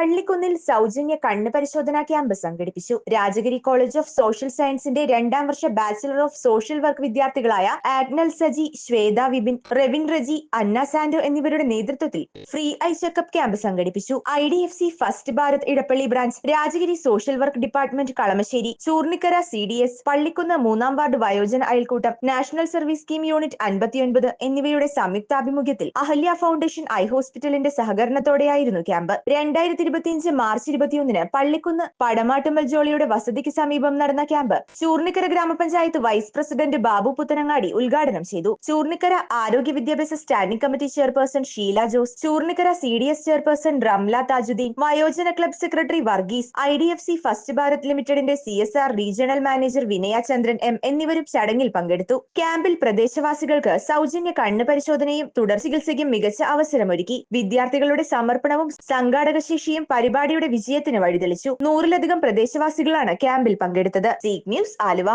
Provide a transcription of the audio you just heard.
പള്ളിക്കുന്നിൽ സൗജന്യ കണ്ണ് പരിശോധനാ ക്യാമ്പ് സംഘടിപ്പിച്ചു. രാജഗിരി കോളേജ് ഓഫ് സോഷ്യൽ സയൻസിന്റെ രണ്ടാം വർഷ ബാച്ചിലർ ഓഫ് സോഷ്യൽ വർക്ക് വിദ്യാർത്ഥികളായ ആഗ്നൽ സജി ശ്വേത വിപിൻ റെവിൻ റജി അന്ന സാൻഡോ എന്നിവരുടെ നേതൃത്വത്തിൽ ഫ്രീ ഐ ചെക്കപ്പ് ക്യാമ്പ് സംഘടിപ്പിച്ചു. I D F C first Bharat Edappally branch Rajagiri social work department Kalamassery Choornikkara C D S Pallikkunnu മൂന്നാം ward വയോജന അയൽക്കൂട്ടം നാഷണൽ സർവീസ് സ്കീം യൂണിറ്റ് അൻപത്തിയൊൻപത് എന്നിവയുടെ സംയുക്താഭിമുഖ്യത്തിൽ അഹല്യ ഫൗണ്ടേഷൻ ഐ ഹോസ്പിറ്റലിന്റെ സഹകരണത്തോടെയായിരുന്നു ക്യാമ്പ്. രണ്ടായിരത്തി ഇരുപത്തിയഞ്ച് മാർച്ച് ഇരുപത്തിയൊന്നിന് പള്ളിക്കുന്ന് പടമാട്ടുമ്മൽ ജോളിയുടെ വസതിക്ക് സമീപം നടന്ന ക്യാമ്പ് ചൂർണിക്കര ഗ്രാമപഞ്ചായത്ത് വൈസ് പ്രസിഡന്റ് ബാബു പുത്തനങ്ങാടി ഉദ്ഘാടനം ചെയ്തു. ചൂർണിക്കര ആരോഗ്യ വിദ്യാഭ്യാസ standing committee chairperson Sheela Jose Choornikkara C D S chairperson Ramla Thajudheen വയോജന club secretary Varghese I D F C first Bharat ലിമിറ്റഡിന്റെ C S R regional manager Vinaya Chandran M എന്നിവരും ചടങ്ങിൽ പങ്കെടുത്തു. ക്യാമ്പിൽ പ്രദേശവാസികൾക്ക് സൗജന്യ കണ്ണ് പരിശോധനയും തുടർ ചികിത്സയ്ക്കും മികച്ച അവസരമൊരുക്കി. വിദ്യാർത്ഥികളുടെ സമർപ്പണവും സംഘാടക ശേഷിയും പരിപാടിയുടെ വിജയത്തിന് വഴിതെളിച്ചു. നൂറിലധികം പ്രദേശവാസികളാണ് ക്യാമ്പിൽ പങ്കെടുത്തത്. Seek News Aluva.